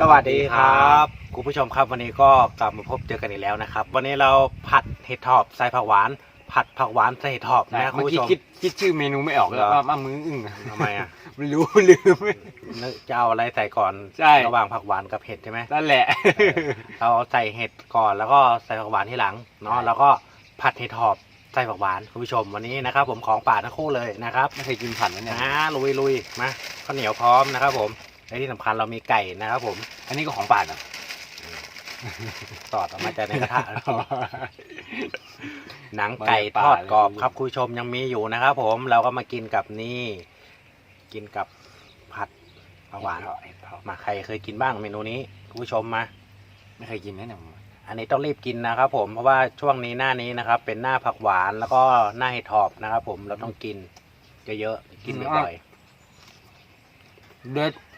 สวัสดีครับคุณผู้ชมครับวันนี้ก็กลับมาพบเจอกันอีกแล้วนะครับ วันนี้เราผัดเห็ดถอบใส่ผักหวาน ผัดผักหวานใส่เห็ดถอบนะนะคุณเมื่อผู้กี้ชม คิดคิดชื่อเมนูไม่ออกเลยเหรอว่ามามืออึ้งทำไมอะไม่รู้ลืม นึกจะเอาอะไรใส่ก่อนใช่ ระหว่างผักหวานกับเห็ดใช่ไหมนั่นแหละ เราใส่เห็ดก่อนแล้วก็ใส่ผักหวานที่หลังเนาะใช่ แล้วก็ผัดเห็ดถอบใส่ผักหวานคุณผู้ชมวันนี้นะครับผมของป่าทั้งคู่เลยนะครับไม่เคยกินผัดนะเนี่ยอ่าลุยลุยมาข้าวเหนียวพร้อมนะครับผม และที่สำคัญเรามีไก่นะครับ ผม อันนี้ก็ของป่าดอะตอดออกมาจากในกระทะหนังไก่ทอดกรอบครับคุณผู้ชมยังมีอยู่นะครับผมเราก็มากินกับนี่ กินกับผัดผักหวานเห็ดเผามาใครเคยกินบ้างเมนูนี้คุณผู้ชมมา ไม่เคยกินนะเนี่ยผมอันนี้ต้องรีบกินนะครับ ผมเพราะว่าช่วงนี้หน้านี้นะครับ เป็นหน้าผักหวานแล้วก็หน้าเห็ดถอบนะครับ ผมเราต้องกินเยอะๆกินบ่อยเด็ดๆอื้อหือ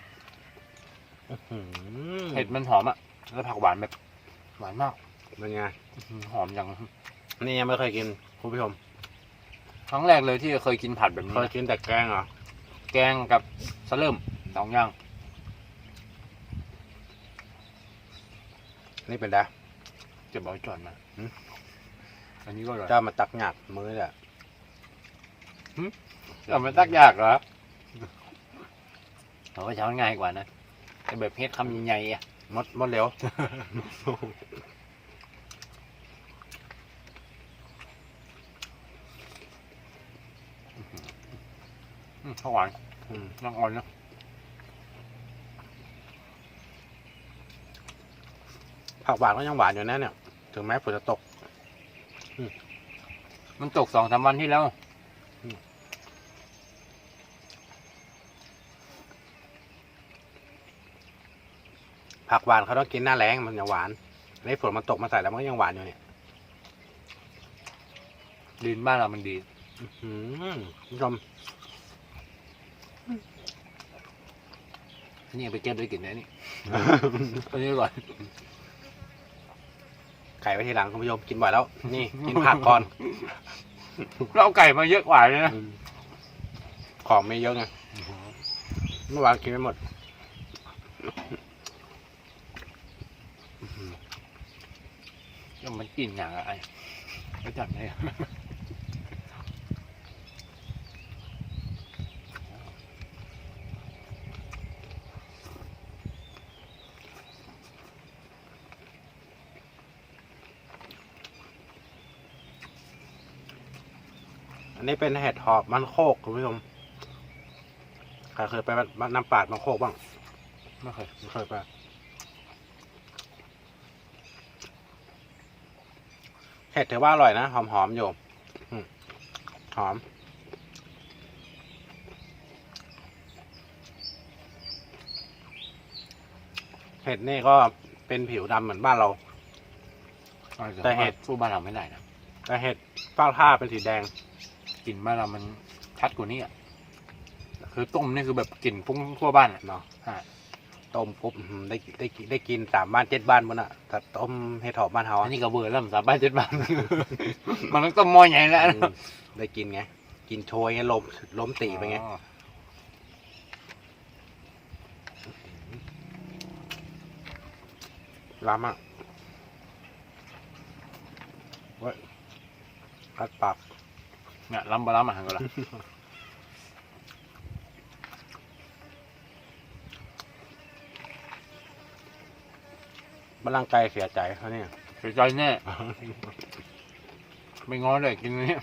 เห็ดมันหอมอะ แล้วผักหวานแบบ หวานมากเป็นไงอื้อหือหอมอย่างนี่ยังไม่เคยกินคุณผู้ชม ครั้งแรกเลยที่เคยกินผัดแบบนี้เคยนะกินแต่แกงเหรอ แกงกับสะเริ่มสองอย่าง นี่เป็นไงจะบอกให้จอดมาหืมอันนี้ก็อร่อยเจ้ามาตักหยักมือแหละเอามันตักยากเหรอเราก็ใช้ง่ายกว่านะ แต่แบบเฮ็ดคำใหญ่ๆอะมดมดเร็วอืมผักหวานอืมน้องอ่อนนะผักหวานก็ยังหวานอยู่นะเนี่ย ถึงแม้ฝนจะตก มันตกสองสามวันที่แล้ว ผักหวานเขาต้องกินหน้าแรงมันจะหวานอันนี้ฝนมันตกมาใส่แล้วมันก็ยังหวานอยู่เนี่ยดินบ้านเรามันดีอื้อหือคุณผู้ชมอันนี้เอาไปเก็บไว้กินนะนี่ อันนี้อร่อยไก่ไว้ทีหลังคุณผู้ชมกินบ่อยแล้ว นี่กินผักก่อน เราเอาไก่มาเยอะกว่าเลยนะอืมของไม่เยอะไงเมื่อวานกินไม่หมด แล้วมันกินอย่างอะไรไม่จับเลยอันนี้เป็นเห็ดหอบมันโคกคุณผู้ชมใครเคยไปนน้ำปาดมันโคกบ้าง ไม่เคยไม่เคยไป เห็ดถือว่าอร่อยนะหอมๆอยู่อืมหอม เห็ดนี่ก็เป็นผิวดำเหมือนบ้านเรา แต่เห็ดสู้บ้านเราไม่ได้นะแต่เห็ดฟากท่าเป็นสีแดงกลิ่นบ้านเรามันชัดกว่านี้อะคือต้มนี่คือแบบกลิ่นฟุ้งทั่วบ้านอะเนาะใช่ ต้มปุ๊บอื้อหือได้ได้กินได้กินสามบ้านเจ็ดบ้านบนอะแต่ต้มเห็ดหอมบ้านเฮาอัอะนนี้ก็เบื่อแล้วสามบ้านเจ็ดบ้าน มันต้องต้มหม้อใหญ่แล้วอืมได้กินไง กินโชยไงลมล้มตีไปไง อ๋อล้ำอะเว้ยกัดปากเนี่ยล้ำบะล้ำอาหารก็ละ บ้านร่างกายเสียใจเขาเนี่ยเสียใจแน่ ไม่ง้อเลยกินอันนี้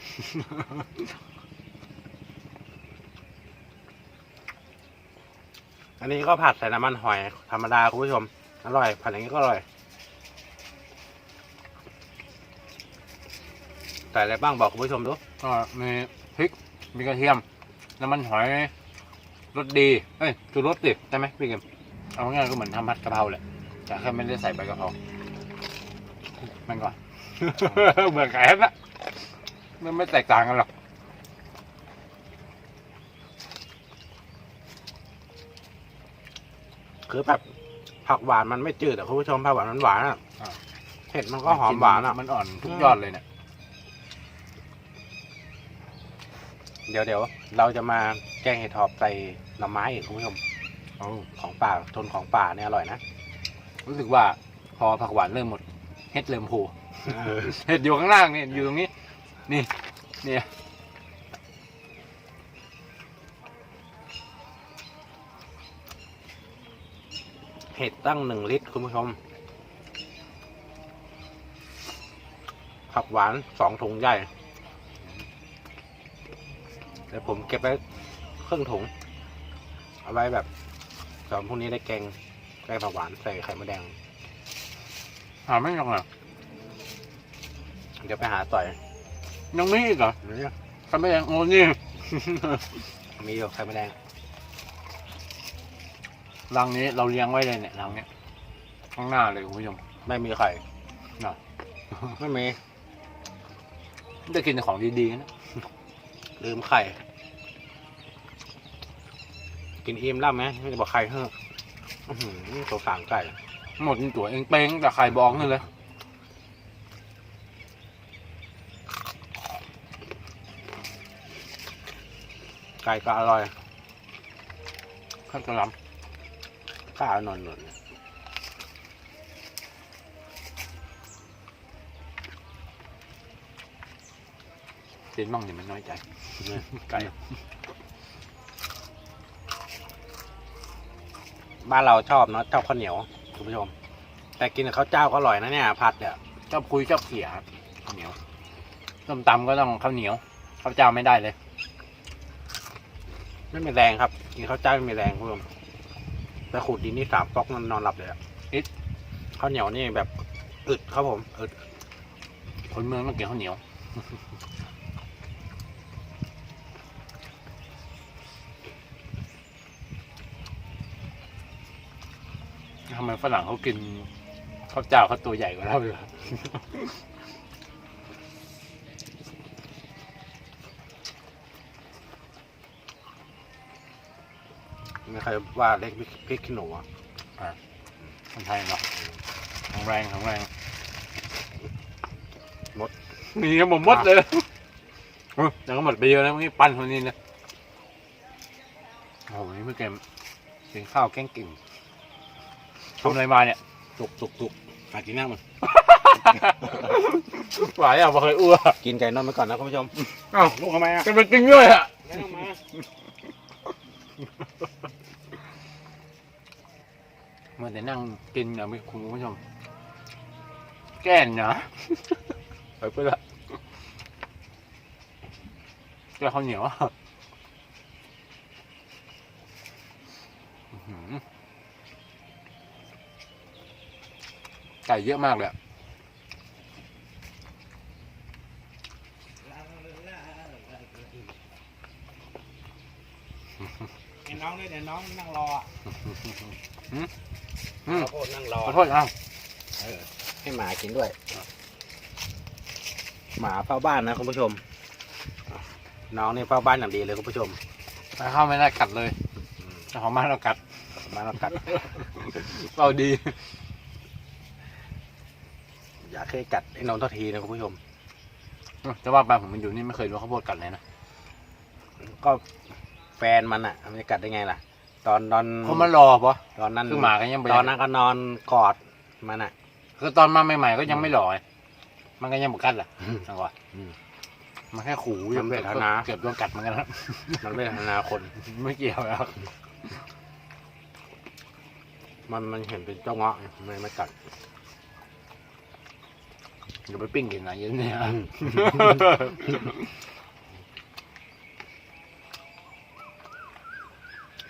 อันนี้ก็ผัดใส่น้ำมันหอยธรรมดาคุณผู้ชม อร่อย ผัดอย่างนี้ก็อร่อย ใส่อะไรบ้างบอกคุณผู้ชมดูก็มีพริก มีกระเทียม น้ำมันหอยรสดี เอ้ยชูรสดิใช่ไหมพี่เกมเอาง่ายๆก็เหมือนทำผัดกะเพราแหละ แต่แค่ไม่ได้ใส่ใบกะเพรามันก่อน เหมือนกันนะมันไม่แตกต่างกันหรอกคือแบบผักหวานมันไม่จืดแต่คุณผู้ชมผักหวานมันหวานอะอ่าเผ็ดมันก็หอมหวานอะ มันอ่อนทุกอืมยอดเลยเนี่ย เดี๋ยวเดี๋ยวเราจะมาแกงเห็ดถอบใส่หน่อไม้อีกคุณผู้ชมโอ้ของป่าทนของป่าเนี่ยอร่อยนะ รู้สึกว่าพอผักหวานเริ่มหมดเห็ดเริ่มโผล่เห็ดอยู่ข้างล่างนี่อยู่ตรงนี้ นี่เนี่ยเห็ดตั้งหนึ่งลิตรคุณผู้ชมผักหวานสองถุงใหญ่เดี๋ยวผมเก็บไว้ครึ่งถุง เอาไว้แบบสอนพวกนี้ได้แกง แกงผักหวานใส่ไข่มดแดงหาไม่ยังอะเดี๋ยวไปหาต่อยยังไม่อีกเหรอนี่ทำไมยังโอ้นี่ มีอยู่ไข่มดแดงรังนี้เราเลี้ยงไว้เลยเนี่ยรังเนี้ยข้างหน้าเลยคุณผู้ชมไม่มีไข่น่ะไม่มีได้กินแต่ของดีๆนะลืมไข่ กินอิ่มแล้วไหมไม่ได้บอกไข่เฮ้อะ อื้อหือตัวสามไก่ หมดตัวเองเป้งแต่ไข่บองนี่เลย ไก่ก็อร่อยข้าวกระหลข้าวหนอนหนอนำกินบ้างเดี๋ยวมันน้อยใจไก่ บ้านเราชอบเนาะชอบข้าวเหนียวคุณผู้ชม แต่กินกับข้าวเจ้าก็อร่อยนะเนี่ยผัดเนี่ยชอบคุยชอบเขี่ยครับข้าวเหนียวส้มตำก็ต้องข้าวเหนียวข้าวเจ้าไม่ได้เลย ไม่มีแรงครับ กินข้าวเจ้าไม่มีแรงคุณผู้ชมแต่ขูดดินนี่สามฟอกนอนนอนหลับเลยอะข้าวเหนียวนี่แบบอึดครับผมอึดคนเมืองต้องกินข้าวเหนียวำไมฝรั่งเขากินข้าวเจ้าเขาตัวใหญ่กว่าเราเลยไม่ใครว่าเล็กพริกขี้หนูอะคนไทยเนาะแข็งแรงแข็งแรงมดมีครับผมมดเลยเออแต่ก็หมดไปเยอะแล้วเมื่อกี้ปั้นคนนี้นะโอ้โหนี่เมื่อกี้กินข้าวแกงกิ่ง ทำอะไรมาเนี่ยตุกตุกตุกหากินนั่งมันหวายอะบ่เคยอ้วกินไก่นอนไปก่อนนะคุณผู้ชมอ้าวลูกทำไมอะจะไปกินด้วยอะไม่ต้องมาเมื่อแต่นั่งกินอะไม่คุณผู้ชม แก่นนะไปไปละแก้ข้าวเหนียวอะ ก่เยอะมากเลยอะไอ้น้องนี่เดี๋ยวน้องนั่งรออะอืมข้าวโพดนั่งรอขอโทษอ้าวเออให้หมากินด้วย หมาเฝ้าบ้านนะคุณผู้ชม น้องนี่เฝ้าบ้านอย่างดีเลยคุณผู้ชมไปเข้าไม่ได้กัดเลยเจ้าของบ้านเรากัดบ้านเรากัด เราดี อยากให้กัดไอ้น้องเท่าทีนะคุณผู้ชมแต่ว่าบ้านผมมันอยู่นี่ไม่เคยโดนข้าวโพดกัดเลยนะ ก็แฟนมันอะ มันจะกัดได้ไงล่ะ ตอนตอนเขามารอปะตอนนั้นคือหมาก็ยังไปตอนนั้นก็นอนกอดมันอะ คือตอนมาใหม่ๆก็ยังไม่หล่อไงมันก็ยังบุกกัดแหละจังหวะอืมมันแค่ขู่มันเวทนาเกือบโดนกัดเหมือนกันแล้วมันไม่ทันนาคนไม่เกี่ยวแล้วมันมันเห็นเป็นเจ้าเงาะมันไม่กัด เดี๋ยวไปปิ้งกินนะเย็นเนี่ย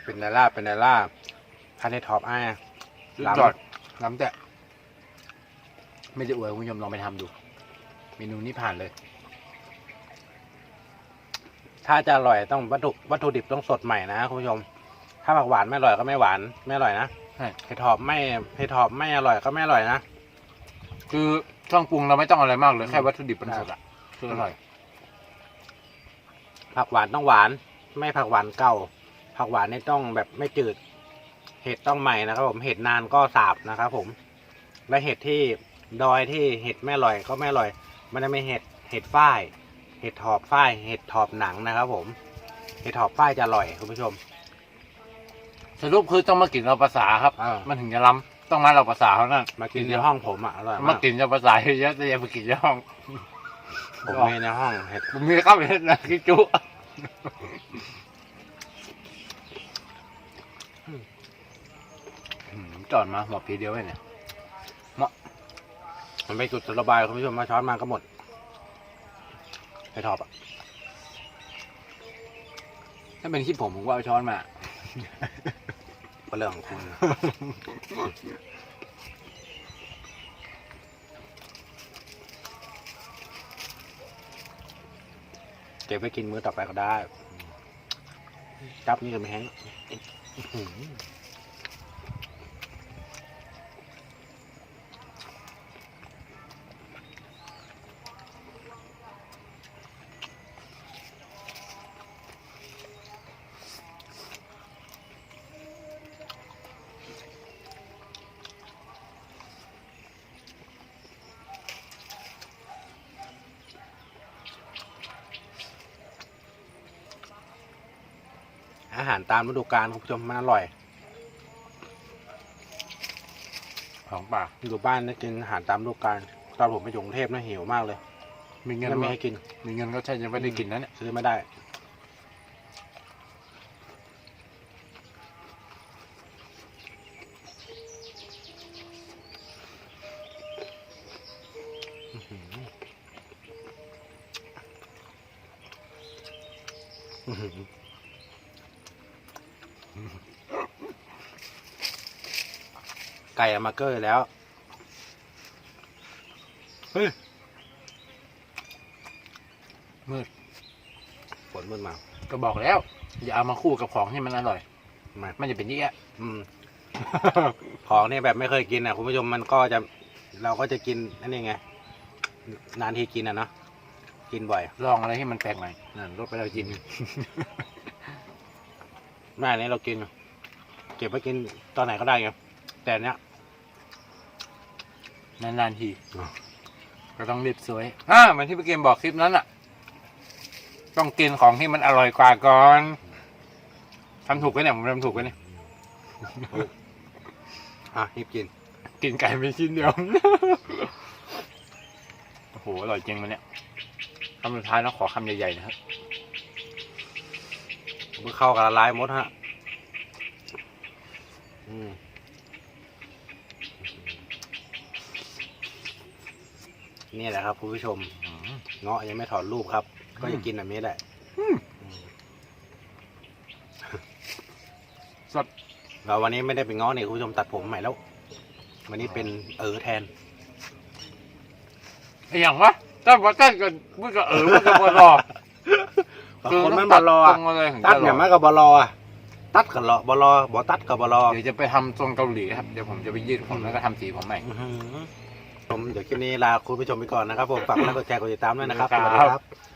เป็นไดล่าเป็นไดล่าถ้าได้ท็อปอ้ายสุดล้ำยอดล้ำแต่ ไม่ได้อวยคุณผู้ชมลองไปทำดู เมนูนี้ผ่านเลย ถ้าจะอร่อยต้องวัตถุวัตถุดิบต้องสดใหม่นะคุณผู้ชม ถ้าผักหวานไม่อร่อยก็ไม่หวาน ไม่อร่อยนะใช่ เห็ดถอบไม่เห็ดถอบไม่อร่อยก็ไม่อร่อยนะ คือ เครื่องปรุงเราไม่ต้องอะไรมากเลยอืมแค่วัตถุดิบมันสดอะคืออร่อยผักหวานต้องหวาน ไม่ผักหวานเก่า ผักหวานนี่ต้องแบบไม่จืด เห็ดต้องใหม่นะครับผม เห็ดนานก็สาบนะครับผม และเห็ดที่ดอยที่เห็ดไม่อร่อยก็ไม่อร่อย มันจะไม่เห็ดเห็ดฝ้าย เห็ดถอบฝ้าย เห็ดถอบหนังนะครับผม เห็ดถอบฝ้ายจะอร่อยคุณผู้ชม สรุปคือต้องมากินเราภาษาครับ อ่า มันถึงจะล้ำ ต้องมาเราภาษาเขานั่นมากินในห้องผมอะอร่อยมามากกินเราภาษาเยอะๆแต่อย่าไปกินในห้องผมมีในห้องเห็ดผมมีข้าวเห็ดนะคิดจุอืมจอดมาหมดพีเดียวเองเนี่ยมันเป็นจุดระบายคุณผู้ชมมาช้อนมาก็หมดไอ้ทอบอะถ้าเป็นคลิปผมผมก็เอาช้อนมา ก็เรื่องของคุณ เก็บไว้กินมื้อต่อไปก็ได้จับนี่ก็ไม่แห้ง หืออาหารตามฤดูกาลคุณผู้ชมมันอร่อย ของป่าอยู่บ้านได้กินอาหารตามฤดูกาลตอนผมไปอยู่กรุงเทพน่าหิวมากเลย มีเงินแล้วไม่ไหมให้กิน มีเงินก็ใช่ยังไม่ได้กินนะเนี่ยซื้อไม่ได้ ไก่เอามาเกอร์แล้ว เฮ้ย มืด ฝนมืดมา ก็บอกแล้ว อย่าเอามาคู่กับของที่มันอร่อยมามันจะเป็นแย่อืม ของเนี่ยแบบไม่เคยกินอะ คุณผู้ชมมันก็จะ เราก็จะกินนั่นเองไง นานทีกินอะเนาะ กินบ่อย ลองอะไรที่มันแปลกใหม่นั่นรถไปเรากินแม่อันนี้เรากิน เก็บไว้กินตอนไหนก็ได้ไง แต่เนี้ยนานๆทีอ๋อก็ต้องรีบสวยอ่าเหมือนที่พี่เกมบอกคลิปนั้นอะ ต้องกินของที่มันอร่อยกว่าก่อนทำถูกไหมเนี่ยผมทำถูกไหมเนี่ยอะรีบกิน กินไก่ไปชิ้นเดียวโอ้โหอร่อยจริงมันเนี่ยคำสุดท้ายนะขอคำใหญ่ๆนะครับเมื่อเข้ากับละลายหมดฮะ อืม นี่แหละครับคุณผู้ชมเงาะยังไม่ถอดรูปครับ ก็จะกินแบบนี้แหละอืมอืมสดเราวันนี้ไม่ได้เป็นเงาะนี่คุณผู้ชมตัดผมใหม่แล้ว วันนี้เป็นเออแทนไอ้อย่างวะตั้งว่าตั้งกันมึงก็เออมึงก็บอรอคนมันบอรอตอะรงอะไรถึงตัดจะรเนี่ยอมันกับบอรออะตัดกับรอบอรอบอตัดกับบอรอเดี๋ยวจะไปทำทรงเกาหลีครับเดี๋ยวผมจะไปยืดผมแล้วก็ทำสีผมใหม่อื้อหือ ผมเดี๋ยวคลิปนี้ลาคุณผู้ชมไปก่อนนะครับผมฝากกดไลค์กดแชร์กดติดตามด้วยนะครับครับสวัสดีครับ